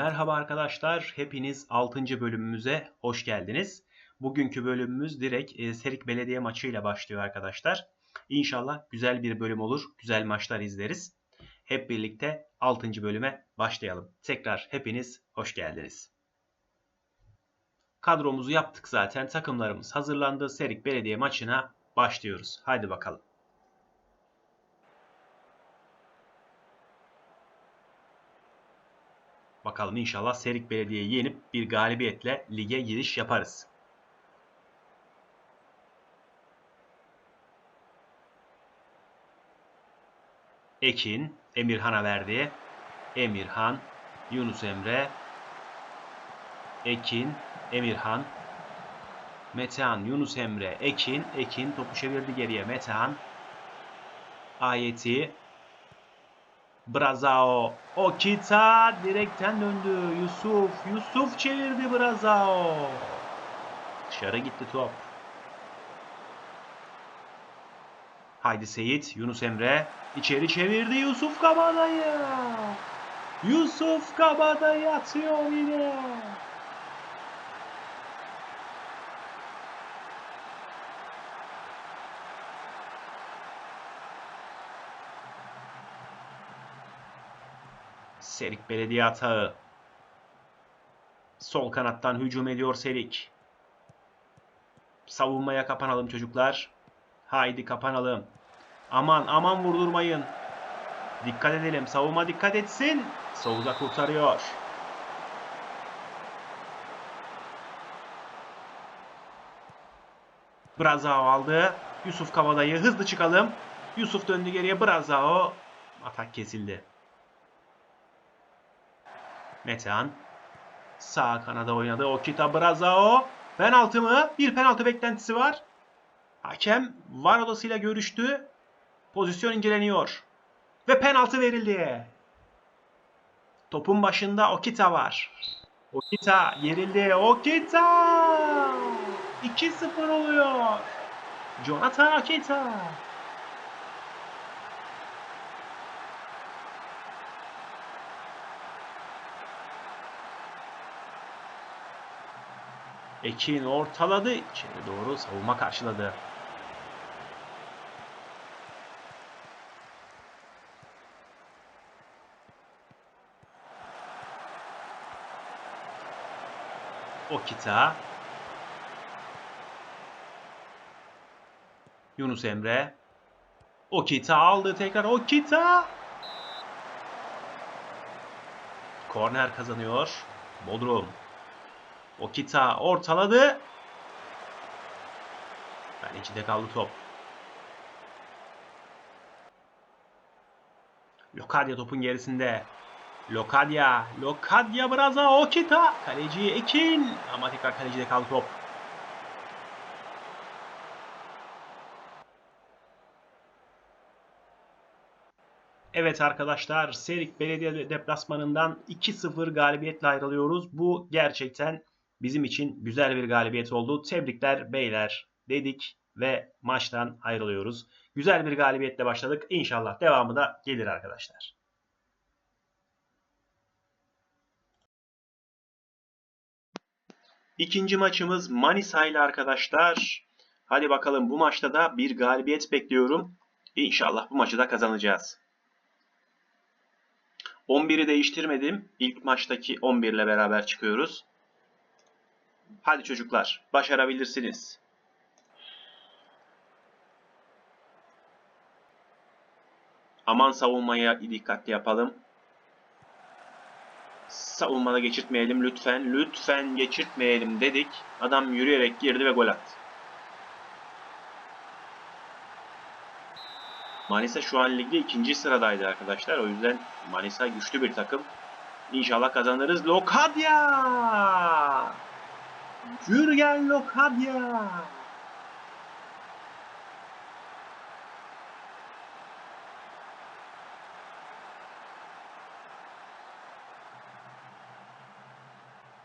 Merhaba arkadaşlar, hepiniz 6. bölümümüze hoş geldiniz. Bugünkü bölümümüz direkt e, Serik Belediye maçıyla başlıyor arkadaşlar. İnşallah güzel bir bölüm olur, güzel maçlar izleriz. Hep birlikte 6. bölüme başlayalım. Tekrar hepiniz hoş geldiniz. Kadromuzu yaptık zaten, takımlarımız hazırlandı. Serik Belediye maçına başlıyoruz. Haydi bakalım. Bakalım inşallah Serik Belediye'yi yenip bir galibiyetle lige giriş yaparız. Ekin, Emirhan'a verdi. Emirhan, Yunus Emre, Ekin, Emirhan, Metehan, Yunus Emre, Ekin, Ekin topu çevirdi geriye. Metehan, Ayeti, Brazao. Okita direkten döndü. Yusuf. Yusuf çevirdi Brazao. Dışarı gitti top. Haydi Seyit. Yunus Emre. içeri çevirdi Yusuf Kabadayı. Yusuf Kabadayı atıyor yine. Serik Belediye atağı. Sol kanattan hücum ediyor Serik. Savunmaya kapanalım çocuklar. Haydi kapanalım. Aman aman vurdurmayın. Dikkat edelim. Savunma dikkat etsin. Souza kurtarıyor. Brazao aldı. Yusuf Kavadayı hızlı çıkalım. Yusuf döndü geriye. Brazao atak kesildi. Metehan sağ kanada oynadı. Okita Brazao. Penaltı mı? Bir penaltı beklentisi var. Hakem var odasıyla görüştü. Pozisyon inceleniyor. Ve penaltı verildi. Topun başında Okita var. Okita yerildi. Okita! 2-0 oluyor. Jonathan Okita. Ekin ortaladı. İçeri doğru savunma karşıladı. Okita. Yunus Emre. Okita aldı tekrar. Okita. Korner kazanıyor. Bodrum. Okita ortaladı. Kalecide kaldı top. Lokadia topun gerisinde. Lokadia. Lokadia Braza Okita. Kaleci Ekin. Ama tekrar kalecide kaldı top. Evet arkadaşlar Serik Belediye deplasmanından 2-0 galibiyetle ayrılıyoruz. Bu gerçekten bizim için güzel bir galibiyet oldu. Tebrikler beyler dedik ve maçtan ayrılıyoruz. Güzel bir galibiyetle başladık. İnşallah devamı da gelir arkadaşlar. İkinci maçımız Manisa ile arkadaşlar. Hadi bakalım bu maçta da bir galibiyet bekliyorum. İnşallah bu maçı da kazanacağız. 11'i değiştirmedim. İlk maçtaki 11 ile beraber çıkıyoruz. Hadi çocuklar, başarabilirsiniz. Aman savunmaya dikkatli yapalım. Savunmada geçirtmeyelim lütfen. Lütfen geçirtmeyelim dedik. Adam yürüyerek girdi ve gol attı. Manisa şu an ligde ikinci sıradaydı arkadaşlar. O yüzden Manisa güçlü bir takım. İnşallah kazanırız. Lokadia! Jürgen Lokadia.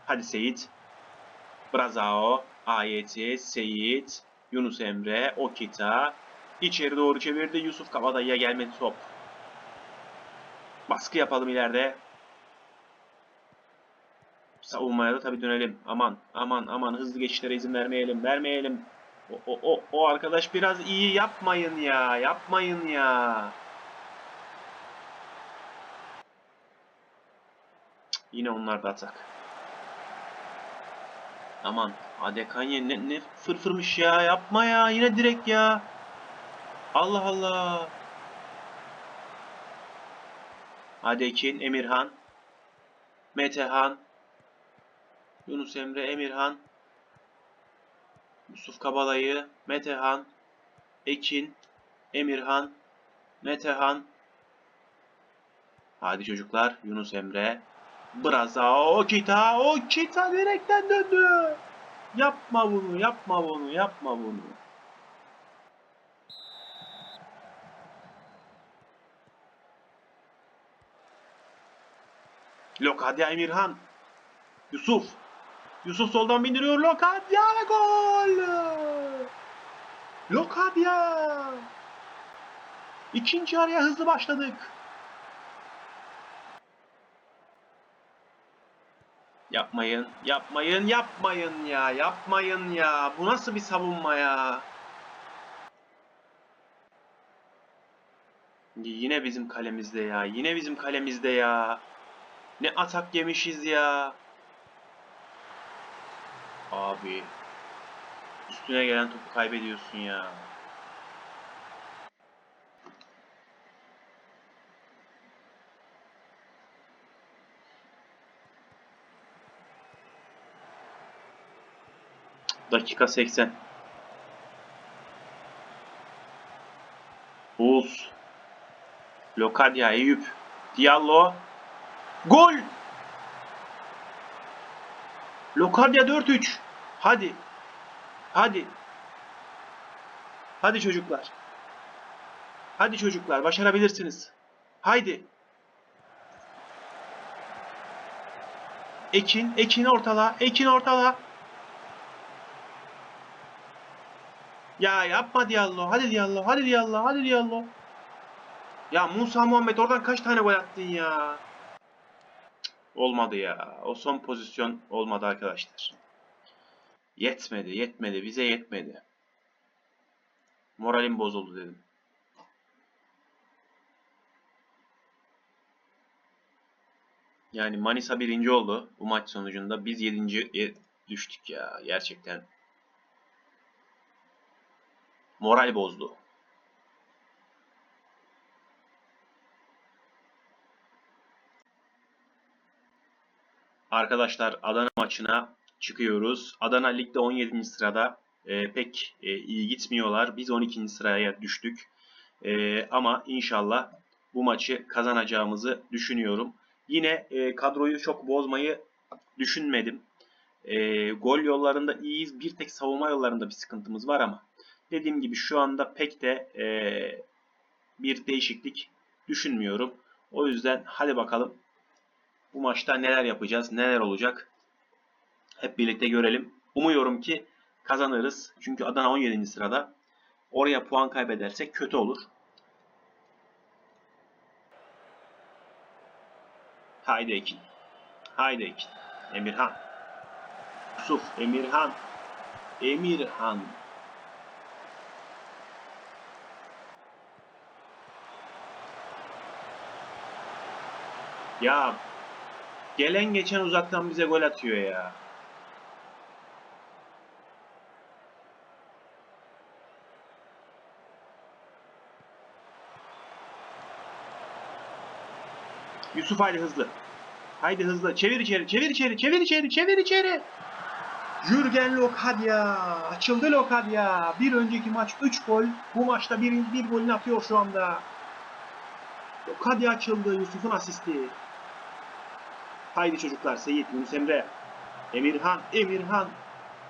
Hadi Seyit. Brazao, Ayeti, Seyit, Yunus Emre, Okita. İçeri doğru çevirdi. Yusuf Kabadayı'ya gelmedi top. Baskı yapalım ileride. Savunmaya da tabii dönelim. Aman aman aman hızlı geçişlere izin vermeyelim. Vermeyelim. O, o, o, o arkadaş biraz iyi yapmayın ya. Yapmayın ya. Yine onlar da atak. Aman Adekanye ne, ne fırfırmış ya. Yapma ya. Yine direkt ya. Allah Allah. Adekin, Emirhan, Metehan, Yunus Emre, Emirhan, Yusuf Kabalayı, Metehan, Ekin, Emirhan, Metehan. Hadi çocuklar, Yunus Emre, Braza, Okita, Okita direkten döndü. Yapma bunu, yapma bunu, yapma bunu. Lokadya Emirhan. Yusuf. Yusuf soldan bindiriyor. Lokadya ve gol. Lokadya. İkinci araya hızlı başladık. Yapmayın, yapmayın, yapmayın ya, yapmayın ya. Bu nasıl bir savunma ya? Yine bizim kalemizde ya, yine bizim kalemizde ya. Ne atak yemişiz ya. Abi. Üstüne gelen topu kaybediyorsun ya. Dakika 80. Oğuz. Lokadya, Eyüp. Diallo. Gol! Lokadya 4-3. Hadi. Hadi. Hadi çocuklar. Hadi çocuklar başarabilirsiniz. Haydi. Ekin, Ekin ortala, Ekin ortala. Ya yapma Diallo. Hadi Diallo, hadi Diallo, hadi Diallo. Ya Musa Muhammed oradan kaç tane gol attın ya? Olmadı ya. O son pozisyon olmadı arkadaşlar. Yetmedi, yetmedi. Bize yetmedi. Moralim bozuldu dedim. Yani Manisa birinci oldu bu maç sonucunda. Biz yedinciye düştük ya. Gerçekten. Moral bozdu. Arkadaşlar Adana maçına çıkıyoruz. Adana ligde 17. sırada. Ee, pek e, iyi gitmiyorlar. Biz 12. sıraya düştük. Ee, ama inşallah bu maçı kazanacağımızı düşünüyorum. Yine e, kadroyu çok bozmayı düşünmedim. E, gol yollarında iyiyiz. Bir tek savunma yollarında bir sıkıntımız var ama dediğim gibi şu anda pek de e, bir değişiklik düşünmüyorum. O yüzden hadi bakalım bu maçta neler yapacağız, neler olacak hep birlikte görelim. Umuyorum ki kazanırız. Çünkü Adana 17. sırada. Oraya puan kaybedersek kötü olur. Haydi Ekin. Haydi Ekin. Emirhan. Yusuf. Emirhan. Emirhan. Ya gelen geçen uzaktan bize gol atıyor ya. Yusuf haydi hızlı. Haydi hızlı. Çevir içeri, çevir içeri, çevir içeri, çevir içeri. Jürgen Lokadya. Açıldı Lokadya. Bir önceki maç 3 gol. Bu maçta bir, bir golünü atıyor şu anda. Lokadya açıldı. Yusuf'un asisti. Haydi çocuklar. Seyit, Yunus Emre. Emirhan, Emirhan.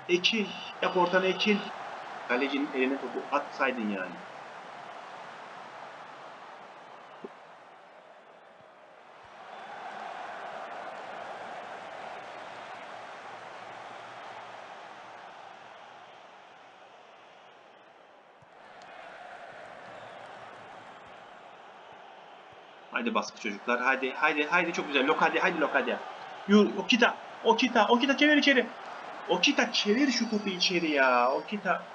Ekin. Yap ortana Ekin. Kalecinin eline topu atsaydın yani. Haydi baskı çocuklar. Haydi haydi haydi çok güzel. Lokadya haydi Lokadya. Yur Okita. Okita. Okita çevir içeri. Okita çevir şu topu içeri ya. Okita.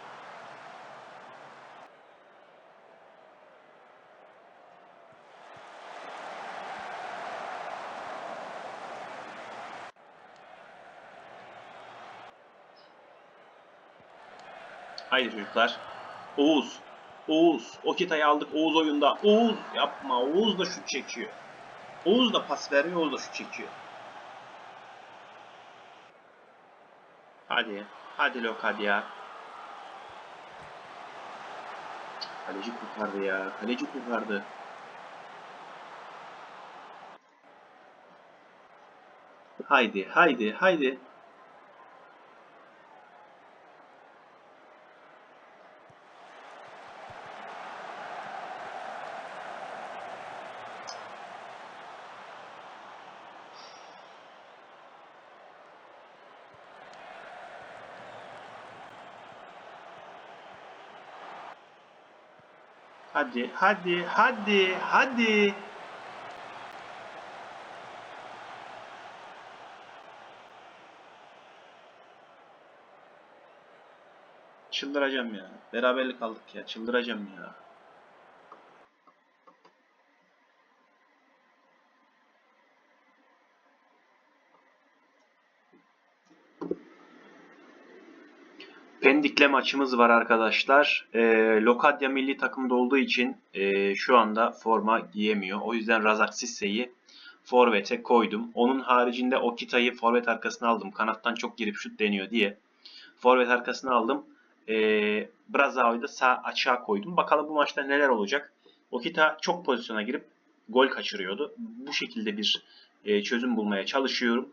Haydi çocuklar. Oğuz. Oğuz. Okita'yı aldık Oğuz oyunda. Oğuz yapma. Oğuz da şut çekiyor. Oğuz da pas veriyor. Oğuz da şut çekiyor. Hadi. Hadi Lok hadi ya. Kaleci kurtardı ya. Kaleci kurtardı. Haydi, haydi, haydi. Hadi, hadi, hadi, hadi. Çıldıracağım ya. Beraberlik aldık ya. Çıldıracağım ya. Pendik'le maçımız var arkadaşlar. E, Lokadya milli takımda olduğu için e, şu anda forma giyemiyor. O yüzden Razak Sisse'yi forvete koydum. Onun haricinde Okita'yı forvet arkasına aldım. Kanattan çok girip şut deniyor diye. Forvet arkasına aldım. E, Brazao'yu da sağ açığa koydum. Bakalım bu maçta neler olacak. Okita çok pozisyona girip gol kaçırıyordu. Bu şekilde bir e, çözüm bulmaya çalışıyorum.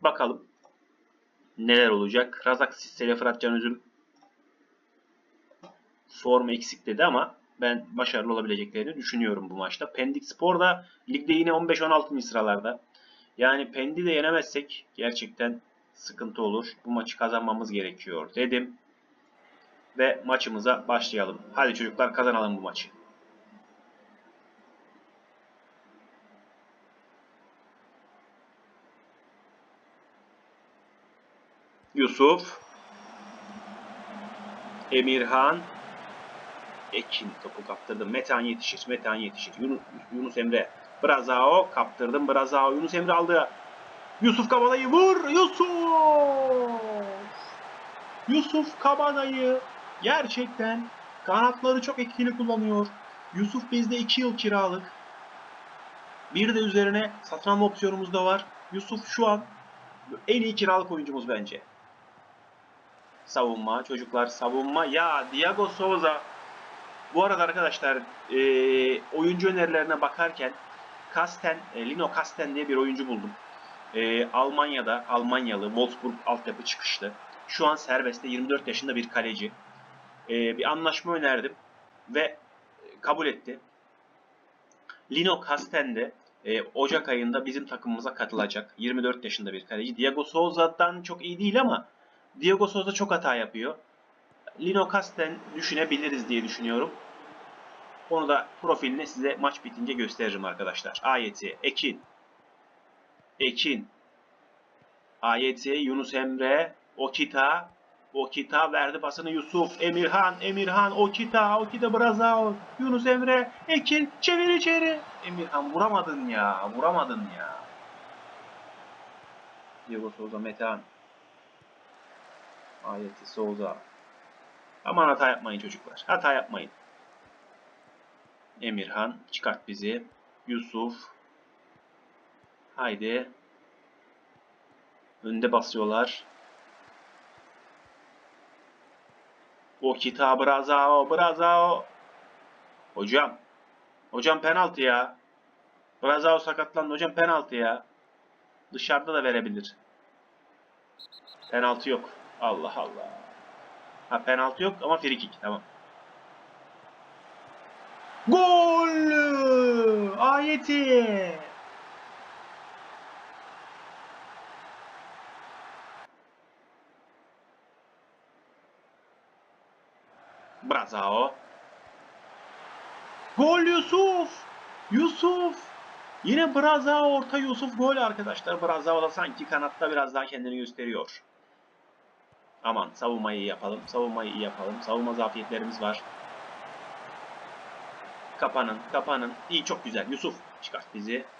Bakalım neler olacak. Razak Sisse ile Fırat Can Üzüm form eksik dedi ama ben başarılı olabileceklerini düşünüyorum bu maçta. Pendik Spor da ligde yine 15-16. sıralarda. Yani Pendik'i de yenemezsek gerçekten sıkıntı olur. Bu maçı kazanmamız gerekiyor dedim. Ve maçımıza başlayalım. Hadi çocuklar kazanalım bu maçı. Yusuf. Emirhan. Ekin topu kaptırdı. Metehan yetişir. Metehan yetişir. Yunus, Yunus Emre. Brazao kaptırdım. Brazao. Yunus Emre aldı. Yusuf Kabadayı vur. Yusuf. Yusuf Kabadayı gerçekten kanatları çok etkili kullanıyor. Yusuf bizde 2 yıl kiralık. Bir de üzerine alma opsiyonumuz da var. Yusuf şu an en iyi kiralık oyuncumuz bence. Savunma, çocuklar savunma. Ya Diego Souza. Bu arada arkadaşlar e, oyuncu önerilerine bakarken Kasten, e, Lino Kasten diye bir oyuncu buldum. E, Almanya'da, Almanyalı, Wolfsburg altyapı çıkışlı. Şu an serbestte 24 yaşında bir kaleci. E, bir anlaşma önerdim ve kabul etti. Lino Kasten de e, Ocak ayında bizim takımımıza katılacak. 24 yaşında bir kaleci. Diego Souza'dan çok iyi değil ama Diego Souza çok hata yapıyor. Lino Kasten düşünebiliriz diye düşünüyorum. Onu da profilini size maç bitince gösteririm arkadaşlar. AYT, Ekin. Ekin. AYT, Yunus Emre, Okita. Okita verdi pasını Yusuf. Emirhan, Emirhan, Okita, Okita Brazao. Yunus Emre, Ekin çevir içeri. Emirhan vuramadın ya, vuramadın ya. Diego Souza, Metehan. Ayeti Souza. Aman hata yapmayın çocuklar. Hata yapmayın. Emirhan çıkart bizi. Yusuf. Haydi. Önde basıyorlar. Okita Brazao. Brazao. Hocam. Hocam penaltı ya. Brazao sakatlandı. Hocam penaltı ya. Dışarıda da verebilir. Penaltı yok. Allah Allah. Ha penaltı yok ama free kick. Tamam. Gol! Ayeti. Brazao. Gol Yusuf! Yusuf! Yine Braza orta Yusuf gol arkadaşlar. Braza da sanki kanatta biraz daha kendini gösteriyor. Aman savunmayı yapalım. Savunmayı iyi yapalım. Savunma zafiyetlerimiz var. Kapanın, kapanın. İyi çok güzel. Yusuf çıkart bizi.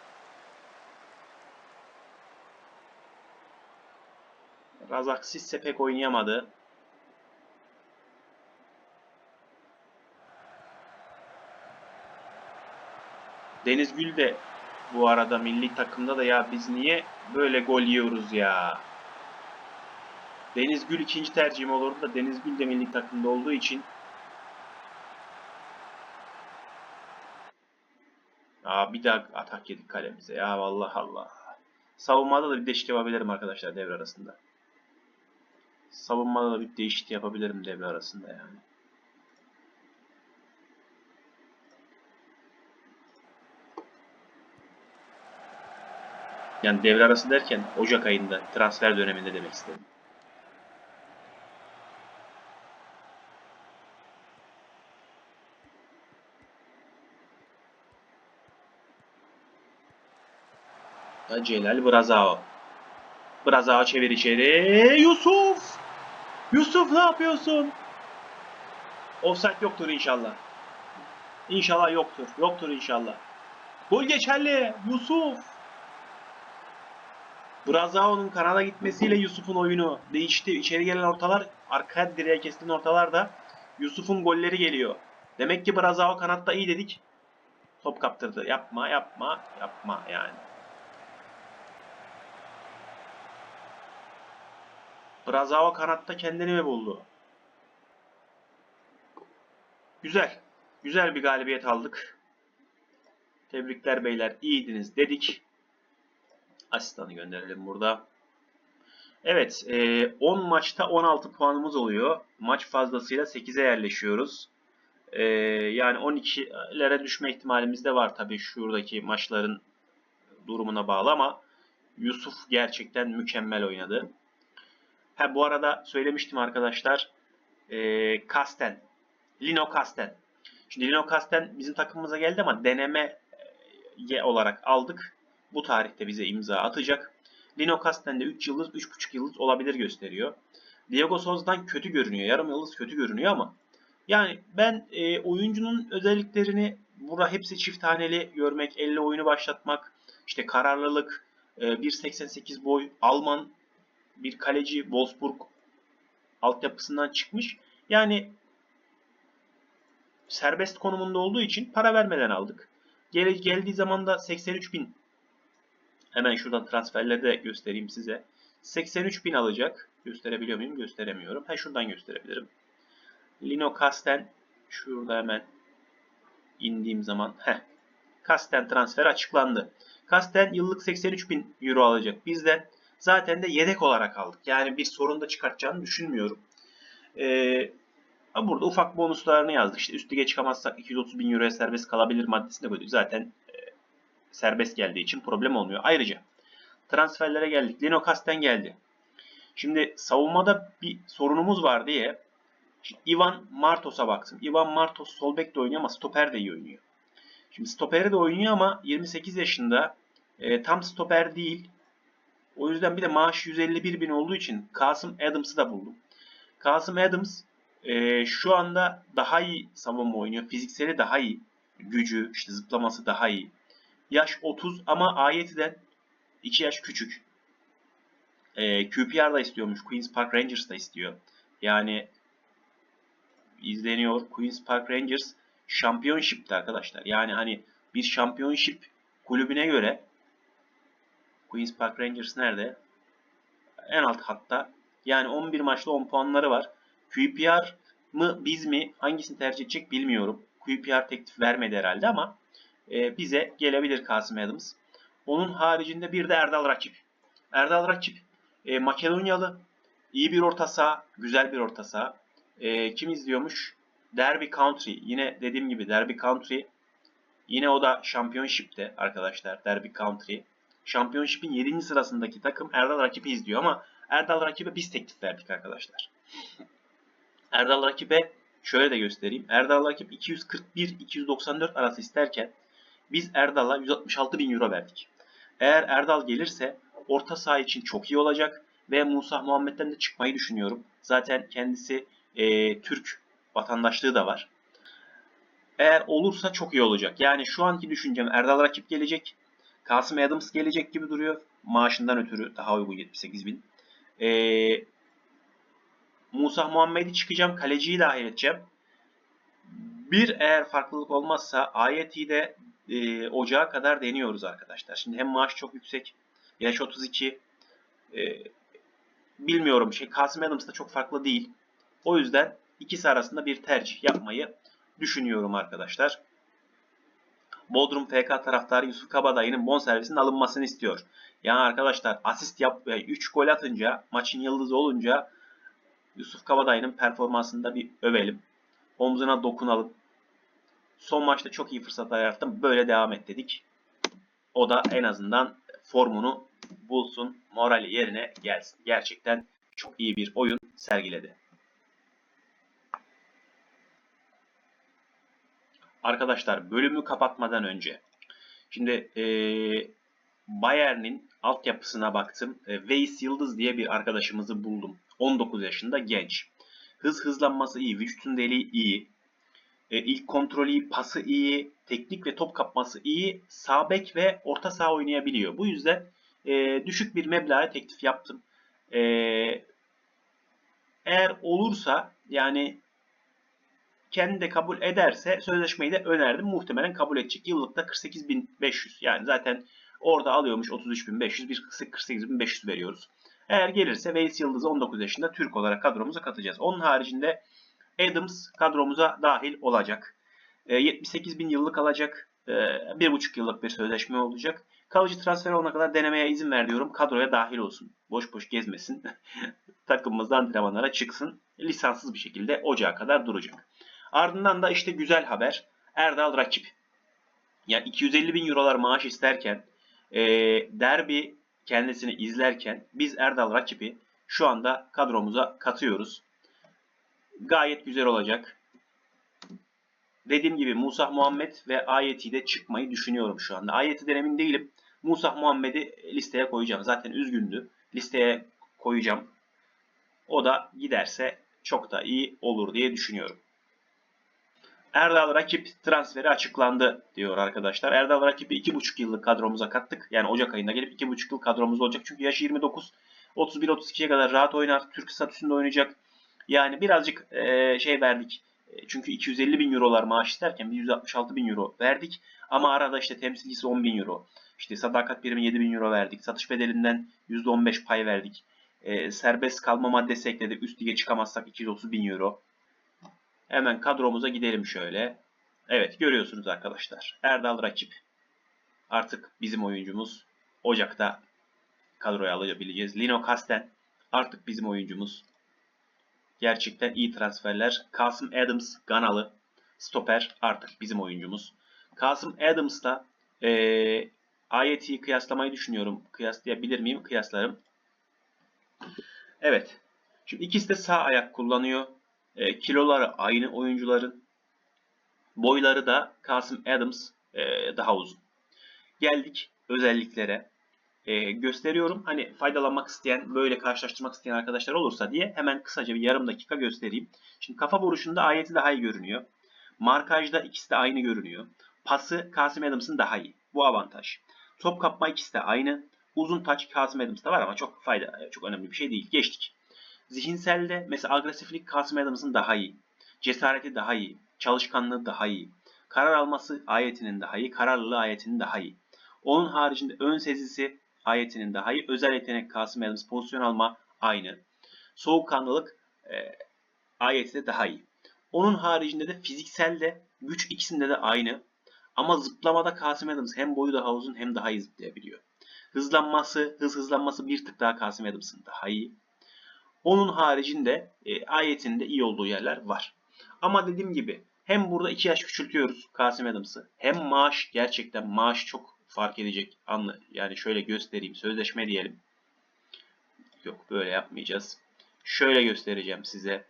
Razak Sisse pek oynayamadı. Deniz Gül de bu arada milli takımda da ya biz niye böyle gol yiyoruz ya? Deniz Gül ikinci tercihim olurdu da Deniz Gül de milli takımda olduğu için Aa, bir daha atak yedik kalemize ya vallahi Allah. Savunmada da bir değişiklik yapabilirim arkadaşlar devre arasında. Savunmada da bir değişiklik yapabilirim devre arasında yani. Yani devre arası derken Ocak ayında transfer döneminde demek istedim. Da Celal Brazao. Brazao çevir içeri. Yusuf! Yusuf ne yapıyorsun? Offside yoktur inşallah. İnşallah yoktur. Yoktur inşallah. Gol geçerli. Yusuf. Brazao'nun kanada gitmesiyle Yusuf'un oyunu değişti. İçeri gelen ortalar, arka direğe kestiğin ortalar da Yusuf'un golleri geliyor. Demek ki Brazao kanatta iyi dedik. Top kaptırdı. Yapma, yapma, yapma yani. Brazao kanatta kendini mi buldu? Güzel. Güzel bir galibiyet aldık. Tebrikler beyler. iyiydiniz dedik. Asistanı gönderelim burada. Evet. 10 maçta 16 puanımız oluyor. Maç fazlasıyla 8'e yerleşiyoruz. E, yani 12'lere düşme ihtimalimiz de var tabii şuradaki maçların durumuna bağlı ama Yusuf gerçekten mükemmel oynadı. Ha bu arada söylemiştim arkadaşlar. E, Kasten. Lino Kasten. Şimdi Lino Kasten bizim takımımıza geldi ama deneme olarak aldık. Bu tarihte bize imza atacak. Lino Kasten de 3 yıldız, 3,5 yıldız olabilir gösteriyor. Diego Souza'dan kötü görünüyor. Yarım yıldız kötü görünüyor ama yani ben e, oyuncunun özelliklerini burada hepsi çift taneli görmek, elle oyunu başlatmak, işte kararlılık, e, 1.88 boy, Alman bir kaleci Wolfsburg altyapısından çıkmış. Yani serbest konumunda olduğu için para vermeden aldık. Gel, geldiği zaman da 83 bin hemen şuradan transferleri de göstereyim size. 83 bin alacak. Gösterebiliyor muyum? Gösteremiyorum. Ha şuradan gösterebilirim. Lino Kasten şurada hemen indiğim zaman heh, Kasten transfer açıklandı. Kasten yıllık 83 bin euro alacak bizden. Zaten de yedek olarak aldık. Yani bir sorun da çıkartacağını düşünmüyorum. Ee, burada ufak bonuslarını yazdık. İşte üst lige çıkamazsak 230 bin euroya serbest kalabilir maddesine koyduk. Zaten e, serbest geldiği için problem olmuyor. Ayrıca transferlere geldik. Lino Kasten geldi. Şimdi savunmada bir sorunumuz var diye Şimdi Ivan Martos'a baksın. Ivan Martos sol bek de oynuyor ama stoper de iyi oynuyor. Şimdi stoperi de oynuyor ama 28 yaşında. E, tam stoper değil. O yüzden bir de maaş 151 bin olduğu için Kasım Adams'ı da buldum. Kasım Adams e, şu anda daha iyi savunma oynuyor. Fizikseli daha iyi. Gücü, işte zıplaması daha iyi. Yaş 30 ama Ayeti'den 2 yaş küçük. E, QPR da istiyormuş. Queen's Park Rangers da istiyor. Yani izleniyor. Queen's Park Rangers Championship'te arkadaşlar. Yani hani bir Championship kulübüne göre Queen's Park Rangers nerede? En alt hatta. Yani 11 maçta 10 puanları var. QPR mı biz mi hangisini tercih edecek bilmiyorum. QPR teklif vermedi herhalde ama e, bize gelebilir Kasım Adams. Onun haricinde bir de Erdal Rakip. Erdal Rakip e, Makedonyalı. iyi bir orta saha, güzel bir orta saha. E, kim izliyormuş? Derby Country. Yine dediğim gibi Derby Country. Yine o da Championship'te arkadaşlar. Derby Country. Championship'in 7. sırasındaki takım Erdal rakibi izliyor ama Erdal rakibe biz teklif verdik arkadaşlar. Erdal rakibe şöyle de göstereyim. Erdal rakip 241-294 arası isterken Biz Erdal'a 166 bin euro verdik. Eğer Erdal gelirse orta saha için çok iyi olacak ve Musa Muhammed'den de çıkmayı düşünüyorum. Zaten kendisi e, Türk vatandaşlığı da var. Eğer olursa çok iyi olacak. Yani şu anki düşüncem Erdal rakip gelecek. Kasım Adams gelecek gibi duruyor. Maaşından ötürü daha uygun 78 bin. Ee, Musa Muhammed'i çıkacağım. Kaleciyi dahil edeceğim. Bir eğer farklılık olmazsa Ayet'i de e, ocağa kadar deniyoruz arkadaşlar. Şimdi hem maaş çok yüksek. Yaş 32. E, bilmiyorum şey Kasım Adams da çok farklı değil. O yüzden ikisi arasında bir tercih yapmayı düşünüyorum arkadaşlar. Bodrum FK taraftarı Yusuf Kabadayı'nın bonservisinin alınmasını istiyor. Yani arkadaşlar asist yap 3 gol atınca maçın yıldızı olunca Yusuf Kabadayı'nın performansını da bir övelim. Omzuna dokunalım. Son maçta çok iyi fırsatlar yarattım. Böyle devam et dedik. O da en azından formunu bulsun. Morali yerine gelsin. Gerçekten çok iyi bir oyun sergiledi. Arkadaşlar bölümü kapatmadan önce şimdi e, Bayern'in altyapısına baktım. E, Veys Yıldız diye bir arkadaşımızı buldum. 19 yaşında genç. Hız hızlanması iyi, vücutun deliği iyi. E, ilk kontrolü pası iyi, teknik ve top kapması iyi. Sağ bek ve orta saha oynayabiliyor. Bu yüzden e, düşük bir meblağa teklif yaptım. E, eğer olursa yani kendi de kabul ederse sözleşmeyi de önerdim. Muhtemelen kabul edecek. Yıllıkta 48.500 yani zaten orada alıyormuş 33.500 biz 48.500 veriyoruz. Eğer gelirse Veys Yıldız 19 yaşında Türk olarak kadromuza katacağız. Onun haricinde Adams kadromuza dahil olacak. E, 78 bin yıllık alacak. E, 1,5 yıllık bir sözleşme olacak. Kalıcı transfer olana kadar denemeye izin ver diyorum. Kadroya dahil olsun. Boş boş gezmesin. Takımımızda antrenmanlara çıksın. Lisanssız bir şekilde ocağa kadar duracak. Ardından da işte güzel haber. Erdal rakip. Yani 250 bin eurolar maaş isterken e, derbi kendisini izlerken biz Erdal rakibi şu anda kadromuza katıyoruz. Gayet güzel olacak. Dediğim gibi Musa Muhammed ve Ayeti de çıkmayı düşünüyorum şu anda. Ayeti'den emin değilim. Musa Muhammed'i listeye koyacağım. Zaten üzgündü. Listeye koyacağım. O da giderse çok da iyi olur diye düşünüyorum. Erdal Rakip transferi açıklandı diyor arkadaşlar. Erdal Rakip'i 2,5 yıllık kadromuza kattık. Yani Ocak ayında gelip 2,5 yıl kadromuz olacak. Çünkü yaşı 29. 31-32'ye kadar rahat oynar. Türk statüsünde oynayacak. Yani birazcık e, şey verdik. E, çünkü 250 bin eurolar maaş isterken biz 166 bin euro verdik. Ama arada işte temsilcisi 10 bin euro. İşte sadakat birimi 7 bin euro verdik. Satış bedelinden %15 pay verdik. E, serbest kalma maddesi ekledik. Üst lige çıkamazsak 230 bin euro. Hemen kadromuza gidelim şöyle. Evet görüyorsunuz arkadaşlar. Erdal rakip. Artık bizim oyuncumuz. Ocak'ta kadroya alabileceğiz. Lino Kasten artık bizim oyuncumuz. Gerçekten iyi transferler. Kasım Adams Ganalı. Stoper artık bizim oyuncumuz. Kasım Adams'la e, Ayeti'yi kıyaslamayı düşünüyorum. Kıyaslayabilir miyim? Kıyaslarım. Evet. Şimdi ikisi de sağ ayak kullanıyor. E, kiloları aynı oyuncuların. Boyları da Kasım Adams e, daha uzun. Geldik özelliklere. E, gösteriyorum. Hani faydalanmak isteyen, böyle karşılaştırmak isteyen arkadaşlar olursa diye hemen kısaca bir yarım dakika göstereyim. Şimdi kafa vuruşunda ayeti daha iyi görünüyor. Markajda ikisi de aynı görünüyor. Pası Kasım Adams'ın daha iyi. Bu avantaj. Top kapma ikisi de aynı. Uzun taç Kasım Adams'ta var ama çok fayda, çok önemli bir şey değil. Geçtik. Zihinselde mesela agresiflik Kasım Adams'ın daha iyi. Cesareti daha iyi. Çalışkanlığı daha iyi. Karar alması ayetinin daha iyi. Kararlılığı ayetinin daha iyi. Onun haricinde ön sezisi ayetinin daha iyi. Özel yetenek Kasım Adams pozisyon alma aynı. Soğukkanlılık e, ayeti de daha iyi. Onun haricinde de fizikselde güç ikisinde de aynı. Ama zıplamada Kasım Adams hem boyu daha uzun hem daha iyi zıplayabiliyor. Hızlanması, hız hızlanması bir tık daha Kasım Adams'ın daha iyi. Onun haricinde e, ayetinde iyi olduğu yerler var. Ama dediğim gibi hem burada iki yaş küçültüyoruz Kasım Adams'ı hem maaş gerçekten maaş çok fark edecek anlı yani şöyle göstereyim sözleşme diyelim. Yok böyle yapmayacağız. Şöyle göstereceğim size.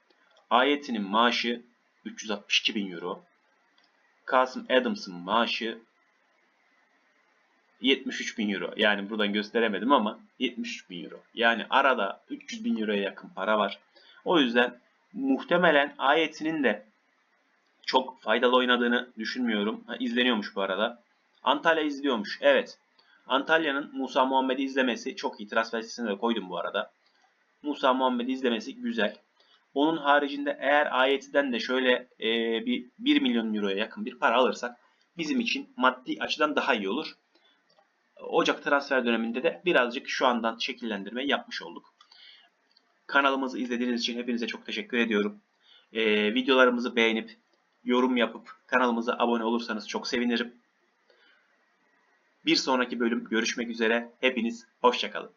Ayetinin maaşı 362 bin euro. Kasım Adams'ın maaşı 73 bin euro. Yani buradan gösteremedim ama 73 bin euro. Yani arada 300 bin euroya yakın para var. O yüzden muhtemelen ayetinin de çok faydalı oynadığını düşünmüyorum. Ha, izleniyormuş bu arada. Antalya izliyormuş. Evet. Antalya'nın Musa Muhammed'i izlemesi çok iyi. Transfer de koydum bu arada. Musa Muhammed'i izlemesi güzel. Onun haricinde eğer ayetiden de şöyle e, bir 1 milyon euroya yakın bir para alırsak bizim için maddi açıdan daha iyi olur. Ocak transfer döneminde de birazcık şu andan şekillendirme yapmış olduk. Kanalımızı izlediğiniz için hepinize çok teşekkür ediyorum. E, videolarımızı beğenip yorum yapıp kanalımıza abone olursanız çok sevinirim. Bir sonraki bölüm görüşmek üzere. Hepiniz hoşçakalın.